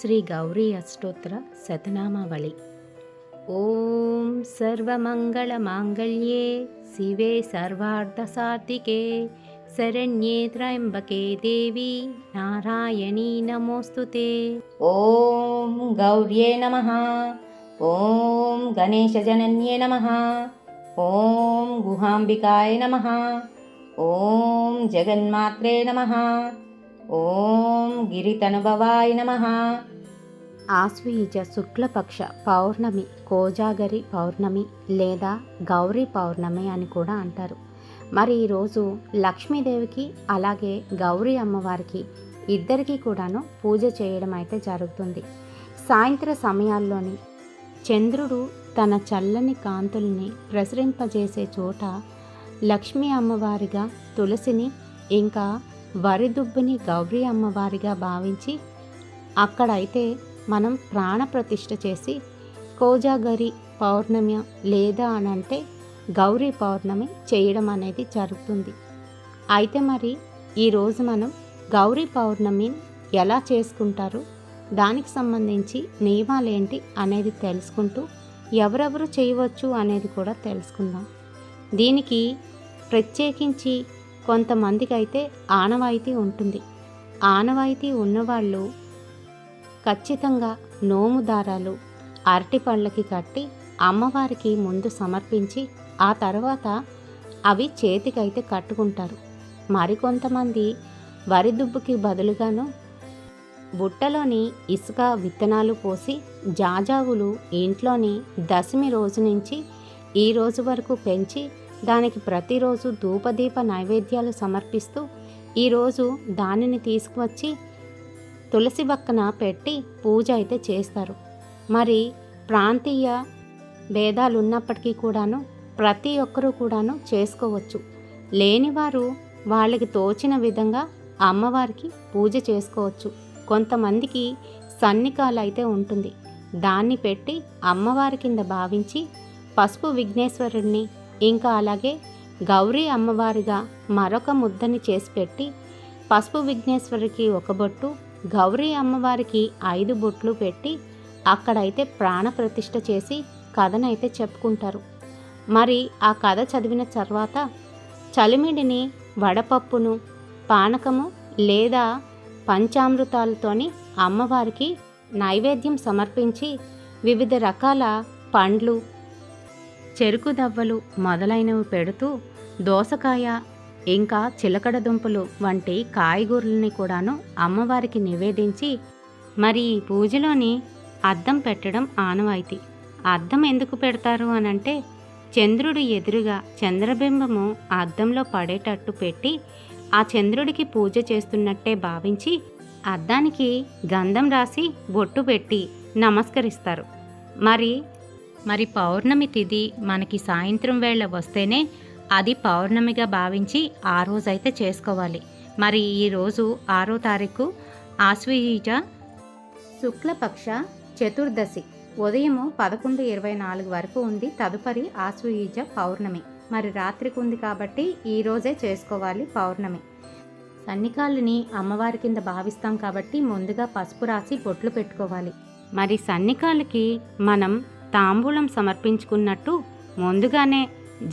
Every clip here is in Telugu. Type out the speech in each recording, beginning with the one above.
श्रीगौरी अष्टोत्तरसतनामवली ॐ सर्वमङ्गलमाङ्गल्ये शिवे सर्वार्धसात्तिके शरण्ये त्र्यम्बके देवी नारायणी नमोऽस्तु ते. ॐ गौर्ये नमः ॐ गणेशजनन्ये नमः ॐ गुहाम्बिकाय नमः ॐ जगन्मात्रे नमः ఓం గిరితనుభవాయ నమ. ఆశ్వీజ శుక్లపక్ష పౌర్ణమి కోజాగరి పౌర్ణమి లేదా గౌరీ పౌర్ణమి అని కూడా అంటారు. మరి ఈరోజు లక్ష్మీదేవికి అలాగే గౌరీ అమ్మవారికి ఇద్దరికీ కూడాను పూజ చేయడం అయితే జరుగుతుంది. సాయంత్ర సమయాల్లోని చంద్రుడు తన చల్లని కాంతుల్ని ప్రసరింపజేసే చోట లక్ష్మీ అమ్మవారిగా తులసిని ఇంకా వరిదుబ్బుని గౌరీ అమ్మవారిగా భావించి అక్కడైతే మనం ప్రాణప్రతిష్ఠ చేసి కోజాగరి పౌర్ణమి లేదా అని అంటే గౌరీ పౌర్ణమి చేయడం అనేది జరుగుతుంది. అయితే మరి ఈరోజు మనం గౌరీ పౌర్ణమి ఎలా చేసుకుంటారు? దానికి సంబంధించి నియమాలేంటి అనేది తెలుసుకుంటూ ఎవరెవరు చేయవచ్చు అనేది కూడా తెలుసుకుందాం. దీనికి ప్రత్యేకించి కొంతమందికి అయితే ఆనవాయితీ ఉంటుంది. ఆనవాయితీ ఉన్నవాళ్ళు ఖచ్చితంగా నోము దారాలు అరటిపళ్ళకి కట్టి అమ్మవారికి ముందు సమర్పించి ఆ తర్వాత అవి చేతికైతే కట్టుకుంటారు. మరికొంతమంది వరి దుబ్బుకి బదులుగాను బుట్టలోని ఇసుక విత్తనాలు పోసి జాజావులు ఇంట్లోని దశమి రోజు నుంచి ఈ రోజు వరకు పెంచి దానికి ప్రతిరోజు ధూపదీప నైవేద్యాలు సమర్పిస్తూ ఈరోజు దానిని తీసుకువచ్చి తులసి పక్కన పెట్టి పూజ అయితే చేస్తారు. మరి ప్రాంతీయ భేదాలు ఉన్నప్పటికీ కూడాను ప్రతి ఒక్కరూ కూడాను చేసుకోవచ్చు. లేనివారు వాళ్ళకి తోచిన విధంగా అమ్మవారికి పూజ చేసుకోవచ్చు. కొంతమందికి సన్నికాలు అయితే ఉంటుంది. దాన్ని పెట్టి అమ్మవారి కింద భావించి పసుపు విఘ్నేశ్వరుడిని ఇంకా అలాగే గౌరీ అమ్మవారిగా మరొక ముద్దని చేసి పెట్టి పసుపు విఘ్నేశ్వరికి ఒక బొట్టు గౌరీ అమ్మవారికి ఐదు బొట్లు పెట్టి అక్కడైతే ప్రాణప్రతిష్ఠ చేసి కథనైతే చెప్పుకుంటారు. మరి ఆ కథ చదివిన తర్వాత చలిమిడిని వడపప్పును పానకము లేదా పంచామృతాలతోని అమ్మవారికి నైవేద్యం సమర్పించి వివిధ రకాల పండ్లు చెరుకు దవ్వలు మొదలైనవి పెడుతూ దోసకాయ ఇంకా చిలకడ దుంపలు వంటి కాయగూరల్ని కూడాను అమ్మవారికి నివేదించి మరి ఈ పూజలోని అద్దం పెట్టడం ఆనవాయితీ. అద్దం ఎందుకు పెడతారు అనంటే చంద్రుడు ఎదురుగా చంద్రబింబము అద్దంలో పడేటట్టు పెట్టి ఆ చంద్రుడికి పూజ చేస్తున్నట్టే భావించి అద్దానికి గంధం రాసి బొట్టు పెట్టి నమస్కరిస్తారు. మరి మరి పౌర్ణమి తిథి మనకి సాయంత్రం వేళ వస్తేనే అది పౌర్ణమిగా భావించి ఆ రోజైతే చేసుకోవాలి. మరి ఈరోజు ఆరో తారీఖు ఆశ్వయుజ శుక్లపక్ష చతుర్దశి. ఉదయము పదకొండు ఇరవై నాలుగు వరకు ఉంది. తదుపరి ఆశ్వయుజ పౌర్ణమి. మరి రాత్రికి ఉంది కాబట్టి ఈ రోజే చేసుకోవాలి పౌర్ణమి. సన్నికాళ్ళని అమ్మవారి కింద భావిస్తాం కాబట్టి ముందుగా పసుపు రాసి బొట్లు పెట్టుకోవాలి. మరి సన్నికాలకి మనం తాంబూలం సమర్పించుకున్నట్టు ముందుగానే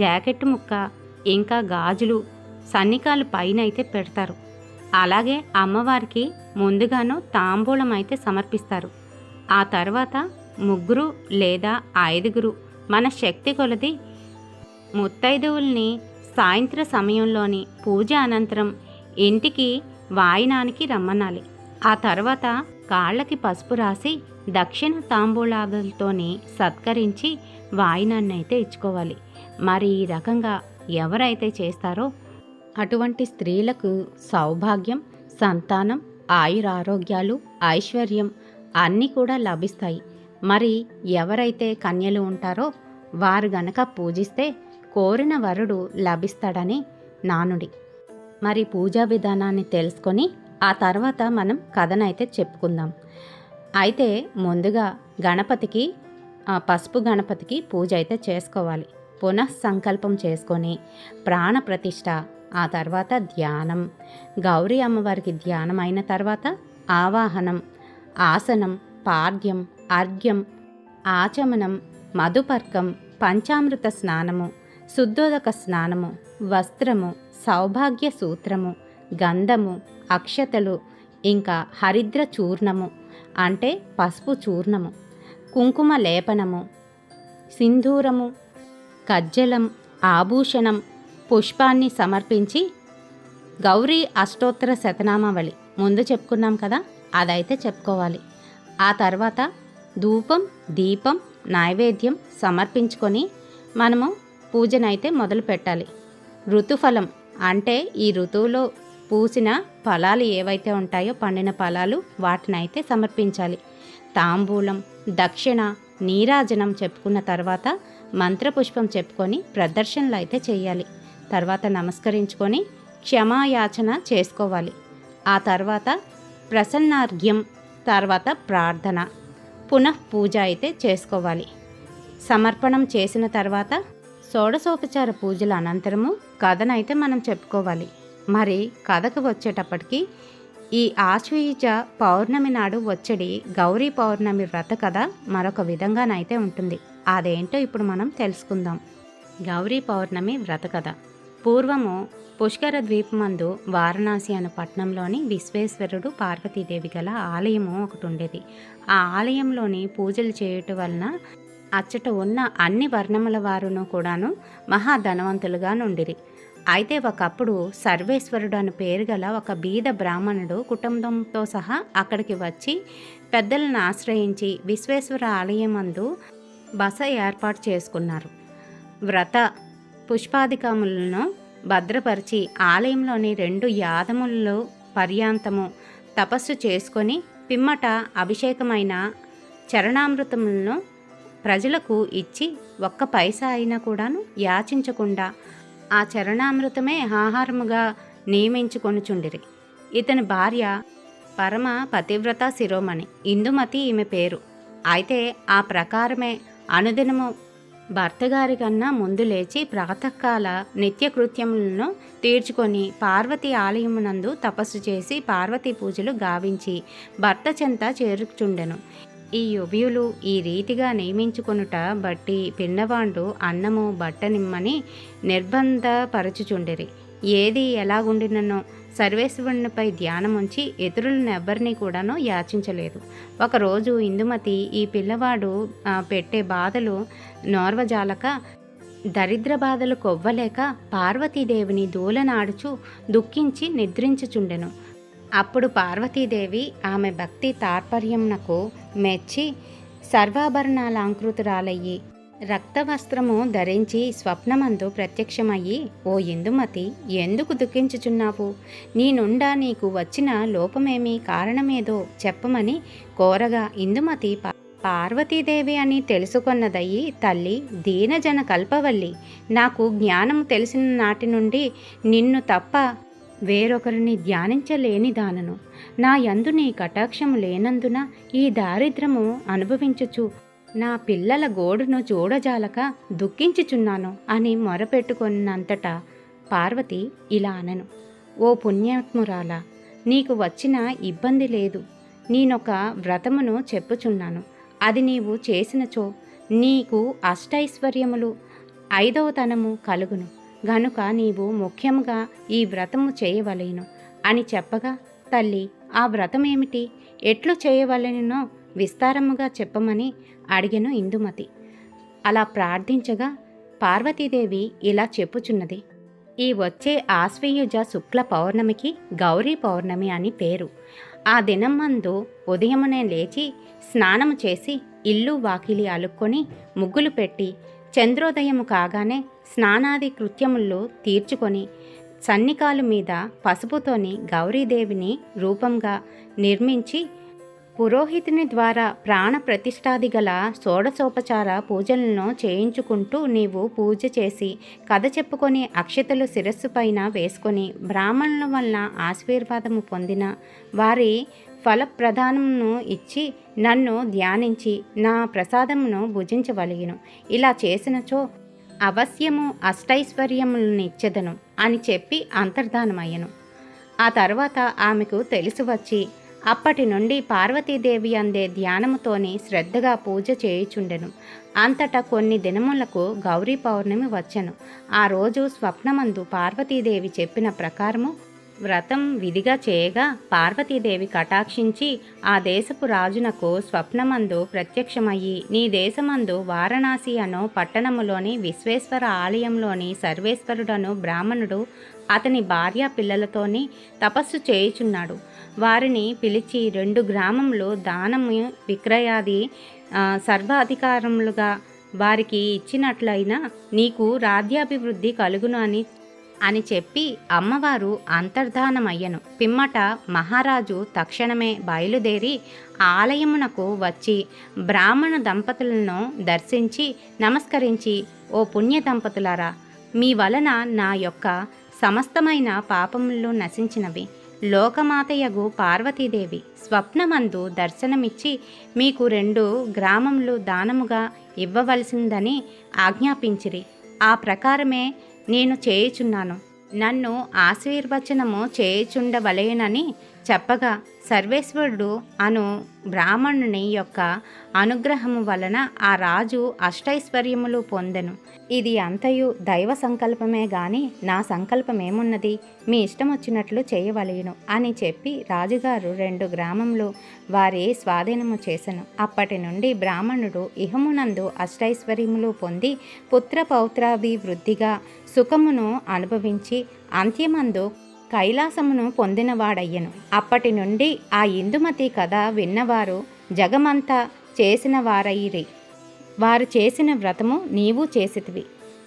జాకెట్ ముక్క ఇంకా గాజులు సన్నికాలు పైన అయితే పెడతారు. అలాగే అమ్మవారికి ముందుగాను తాంబూలం అయితే సమర్పిస్తారు. ఆ తర్వాత ముగ్గురు లేదా ఐదుగురు మన శక్తి కొలది ముత్తైదువుల్ని సాయంత్ర సమయంలోని పూజ అనంతరం ఇంటికి వాయినానికి రమ్మనాలి. ఆ తర్వాత కాళ్ళకి పసుపు రాసి దక్షిణ తాంబూలాదులతోని సత్కరించి వాయినాన్ని అయితే ఇచ్చుకోవాలి. మరి ఈ రకంగా ఎవరైతే చేస్తారో అటువంటి స్త్రీలకు సౌభాగ్యం సంతానం ఆయురారోగ్యాలు ఐశ్వర్యం అన్నీ కూడా లభిస్తాయి. మరి ఎవరైతే కన్యలు ఉంటారో వారు గనక పూజిస్తే కోరిన వరుడు లభిస్తాడని నానుడి. మరి పూజా విధానాన్ని తెలుసుకొని ఆ తర్వాత మనం కథనైతే చెప్పుకుందాం. అయితే ముందుగా గణపతికి ఆ పసుపు గణపతికి పూజ అయితే చేసుకోవాలి. పునః సంకల్పం చేసుకొని ప్రాణప్రతిష్ట ఆ తర్వాత ధ్యానం గౌరీ అమ్మవారికి ధ్యానం అయిన తర్వాత ఆవాహనం ఆసనం పాద్యం అర్ఘ్యం ఆచమనం మధుపర్కం పంచామృత స్నానము శుద్ధోదక స్నానము వస్త్రము సౌభాగ్య సూత్రము గంధము అక్షతలు ఇంకా హరిద్ర చూర్ణము అంటే పసుపు చూర్ణము కుంకుమ లేపనము సింధూరము కజ్జలం ఆభూషణం పుష్పాన్ని సమర్పించి గౌరీ అష్టోత్తర శతనామావళి. ముందు చెప్పుకున్నాం కదా అదైతే చెప్పుకోవాలి. ఆ తర్వాత ధూపం దీపం నైవేద్యం సమర్పించుకొని మనము పూజనైతే మొదలు పెట్టాలి ఋతుఫలం అంటే ఈ ఋతువులో పూసిన ఫలాలు ఏవైతే ఉంటాయో పండిన ఫలాలు వాటినైతే సమర్పించాలి. తాంబూలం దక్షిణ నీరాజనం చెప్పుకున్న తర్వాత మంత్రపుష్పం చెప్పుకొని ప్రదర్శనలు అయితే చేయాలి. తర్వాత నమస్కరించుకొని క్షమాయాచన చేసుకోవాలి. ఆ తర్వాత ప్రసన్నార్ఘ్యం తర్వాత ప్రార్థన పునః పూజ అయితే చేసుకోవాలి. సమర్పణం చేసిన తర్వాత షోడశోపచార పూజల అనంతరము కథనైతే మనం చెప్పుకోవాలి. మరి కథకు వచ్చేటప్పటికి ఈ ఆశ్వయుజ పౌర్ణమి నాడు వచ్చడి గౌరీ పౌర్ణమి వ్రత కథ మరొక విధంగానైతే ఉంటుంది. అదేంటో ఇప్పుడు మనం తెలుసుకుందాం. గౌరీ పౌర్ణమి వ్రత కథ. పూర్వము పుష్కర ద్వీపమందు వారణాసి అనే పట్టణంలోని విశ్వేశ్వరుడు పార్వతీదేవి గల ఆలయము ఒకటి ఉండేది. ఆ ఆలయంలోని పూజలు చేయటం వలన అచ్చట ఉన్న అన్ని వర్ణముల వారును కూడాను మహాధనవంతులుగా నుండిరి. అయితే ఒకప్పుడు సర్వేశ్వరుడు అని పేరు గల ఒక బీద బ్రాహ్మణుడు కుటుంబంతో సహా అక్కడికి వచ్చి పెద్దలను ఆశ్రయించి విశ్వేశ్వర ఆలయమందు బస ఏర్పాటు చేసుకున్నారు. వ్రత పుష్పాధికములను భద్రపరిచి ఆలయంలోని రెండు యాదములలో పర్యాంతము తపస్సు చేసుకొని పిమ్మట అభిషేకమైన చరణామృతములను ప్రజలకు ఇచ్చి ఒక్క పైసా అయినా కూడాను యాచించకుండా ఆ చరణామృతమే ఆహారముగా నియమించుకొనుచుండిరి. ఇతని భార్య పరమ పతివ్రత శిరోమణి. ఇందుమతి ఈమె పేరు. అయితే ఆ ప్రకారమే అనుదినము భర్తగారి కన్నా ముందు లేచి ప్రాతకాల నిత్యకృత్యములను తీర్చుకొని పార్వతి ఆలయమునందు తపస్సు చేసి పార్వతీ పూజలు గావించి భర్త చెంత చేరుచుండెను. ఈ యువ్యులు ఈ రీతిగా నియమించుకొనుట బట్టి పిన్నవాండు అన్నము బట్టనిమ్మని నిర్బంధపరచుచుండిరి. ఏది ఎలాగుండిననో సర్వేశ్వరునిపై ధ్యానముంచి ఇతరులను కూడాను యాచించలేదు. ఒకరోజు ఇందుమతి ఈ పిల్లవాడు పెట్టే బాధలు నోర్వజాలక దరిద్ర బాధలు కొవ్వలేక పార్వతీదేవిని దూలనాడుచు దుఃఖించి నిద్రించుచుండెను. అప్పుడు పార్వతీదేవి ఆమె భక్తి తాత్పర్యంనకు మెచ్చి సర్వాభరణాలంకృతురాలయ్యి రక్తవస్త్రము ధరించి స్వప్నమందు ప్రత్యక్షమయ్యి ఓ ఇందుమతి ఎందుకు దుఃఖించుచున్నావు? నీ నుండా నీకు వచ్చిన లోపమేమి కారణమేదో చెప్పమని కోరగా ఇందుమతి పార్వతీదేవి అని తెలుసుకొన్నదయ్యి తల్లి దీనజన కల్పవల్లి నాకు జ్ఞానం తెలిసిన నాటి నుండి నిన్ను తప్ప వేరొకరిని ధ్యానించలేని దానను. నా యందు నీ కటాక్షము లేనందున ఈ దారిద్రము అనుభవించుచు నా పిల్లల గోడును చూడజాలక దుఃఖించుచున్నాను అని మొరపెట్టుకున్నంతట పార్వతి ఇలా అనను. ఓ పుణ్యాత్మురాలా నీకు వచ్చిన ఇబ్బంది లేదు. నేనొక వ్రతమును చెప్పుచున్నాను. అది నీవు చేసినచో నీకు అష్టైశ్వర్యములు ఐదవతనము కలుగును. గనుక నీవు ముఖ్యంగా ఈ వ్రతము చేయవలేను. అని చెప్పగా తల్లి ఆ వ్రతమేమిటి? ఎట్లు చేయవలెనో విస్తారముగా చెప్పమని అడిగను ఇందుమతి. అలా ప్రార్థించగా పార్వతీదేవి ఇలా చెప్పుచున్నది. ఈ వచ్చే ఆశ్వయుజ శుక్ల పౌర్ణమికి గౌరీ పౌర్ణమి అని పేరు. ఆ దినం మందు ఉదయమునే లేచి స్నానము చేసి ఇల్లు వాకిలి అలుక్కొని ముగ్గులు పెట్టి చంద్రోదయము కాగానే స్నానాది కృత్యములు తీర్చుకొని సన్నికాలు మీద పసుపుతోని గౌరీదేవిని రూపంగా నిర్మించి పురోహితుని ద్వారా ప్రాణ ప్రతిష్టాది గల షోడశోపచార పూజలను చేయించుకుంటూ నీవు పూజ చేసి కథ చెప్పుకొని అక్షతలు శిరస్సు పైన వేసుకొని బ్రాహ్మణుల వలన ఆశీర్వాదము పొందిన వారి ఫలప్రదానమును ఇచ్చి నన్ను ధ్యానించి నా ప్రసాదమును భుజించవలిగిను. ఇలా చేసినచో అవశ్యము అష్టైశ్వర్యములనిచ్చెదను అని చెప్పి అంతర్ధానమయ్యను. ఆ తర్వాత ఆమెకు తెలిసి వచ్చి అప్పటి నుండి పార్వతీదేవి అందే ధ్యానముతోనే శ్రద్ధగా పూజ చేయుచుండెను. అంతటా కొన్ని దినములకు గౌరీ పౌర్ణమి వచ్చెను. ఆ రోజు స్వప్నమందు పార్వతీదేవి చెప్పిన ప్రకారము వ్రతం విధిగా చేయగా పార్వతీదేవి కటాక్షించి ఆ దేశపు రాజునకు స్వప్నమందు ప్రత్యక్షమయ్యి నీ దేశమందు వారణాసి అను పట్టణములోని విశ్వేశ్వర ఆలయంలోని సర్వేశ్వరుడను బ్రాహ్మణుడు అతని భార్య పిల్లలతోని తపస్సు చేయుచున్నాడు. వారిని పిలిచి రెండు గ్రామములు దానము విక్రయాది సర్వాధికారములుగా వారికి ఇచ్చినట్లయినా నీకు రాజ్యాభివృద్ధి కలుగును అని అని చెప్పి అమ్మవారు అంతర్ధానమయ్యను. పిమ్మట మహారాజు తక్షణమే బయలుదేరి ఆలయమునకు వచ్చి బ్రాహ్మణ దంపతులను దర్శించి నమస్కరించి ఓ పుణ్య దంపతులారా మీ వలన నా యొక్క సమస్తమైన పాపములు నశించినవి. లోకమాతయగు పార్వతీదేవి స్వప్నమందు దర్శనమిచ్చి మీకు రెండు గ్రామములు దానముగా ఇవ్వవలసిందని ఆజ్ఞాపించిరి. ఆ ప్రకారమే నేను చేయుచున్నాను. నన్ను ఆశీర్వచనము చేయుచుండవలేనని చెప్పగా సర్వేశ్వరుడు అను బ్రాహ్మణుని యొక్క అనుగ్రహము వలన ఆ రాజు అష్టైశ్వర్యములు పొందెను. ఇది అంతయు దైవ సంకల్పమే గాని నా సంకల్పమేమున్నది? మీ ఇష్టం వచ్చినట్లు చేయవలేను అని చెప్పి రాజుగారు రెండు గ్రామంలో వారి స్వాధీనము చేసెను. అప్పటి నుండి బ్రాహ్మణుడు ఇహమునందు అష్టైశ్వర్యములు పొంది పుత్ర పౌత్రాభివృద్ధిగా సుఖమును అనుభవించి అంత్యమందు కైలాసమును పొందినవాడయ్యను. అప్పటి నుండి ఆ ఇందుమతి కథ విన్నవారు జగమంతా చేసిన వారయ్యిరి వారు చేసిన వ్రతము నీవు చేసితివి.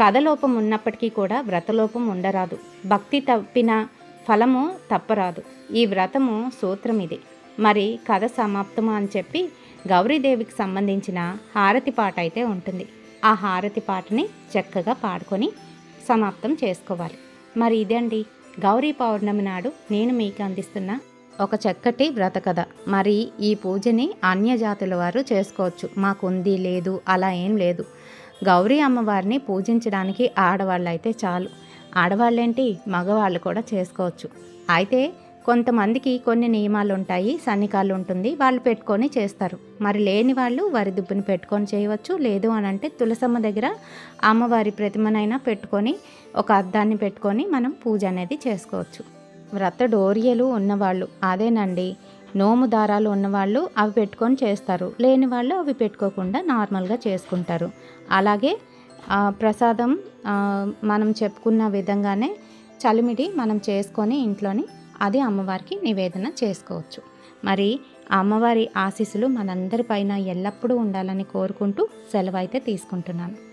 కథలోపం ఉన్నప్పటికీ కూడా వ్రతలోపం ఉండరాదు. భక్తి తప్పిన ఫలము తప్పరాదు. ఈ వ్రతము సూత్రం ఇది మరి కథ సమాప్తమా అని చెప్పి గౌరీదేవికి సంబంధించిన హారతి పాట అయితే ఉంటుంది. ఆ హారతి పాటని చక్కగా పాడుకొని సమాప్తం చేసుకోవాలి. మరి ఇదండి. గౌరీ పౌర్ణమి నాడు నేను మీకు అందిస్తున్న ఒక చక్కటి వ్రత కథ. మరి ఈ పూజని అన్యజాతుల వారు చేసుకోవచ్చు. మాకుంది లేదు అలా ఏం లేదు. గౌరీ అమ్మవారిని పూజించడానికి ఆడవాళ్ళు అయితే చాలు. ఆడవాళ్ళేంటి? మగవాళ్ళు కూడా చేసుకోవచ్చు. అయితే కొంతమందికి కొన్ని నియమాలు ఉంటాయి సన్నికాలు ఉంటుంది వాళ్ళు పెట్టుకొని చేస్తారు. మరి లేని వాళ్ళు వరి దుబ్బుని పెట్టుకొని చేయవచ్చు. లేదు అని అంటే తులసమ్మ దగ్గర అమ్మవారి ప్రతిమనైనా పెట్టుకొని ఒక అద్దాన్ని పెట్టుకొని మనం పూజ అనేది చేసుకోవచ్చు. వ్రత డోరియలు ఉన్నవాళ్ళు అదేనండి నోము దారాలు ఉన్నవాళ్ళు అవి పెట్టుకొని చేస్తారు. లేని వాళ్ళు అవి పెట్టుకోకుండా నార్మల్గా చేసుకుంటారు. అలాగే ప్రసాదం మనం చెప్పుకున్న విధంగానే చలిమిడి మనం చేసుకొని ఇంట్లోని అది అమ్మవారికి నివేదన చేసుకోవచ్చు. మరి అమ్మవారి ఆశీస్సులు మనందరిపైన ఎల్లప్పుడూ ఉండాలని కోరుకుంటూ సెలవు అయితే తీసుకుంటున్నాను.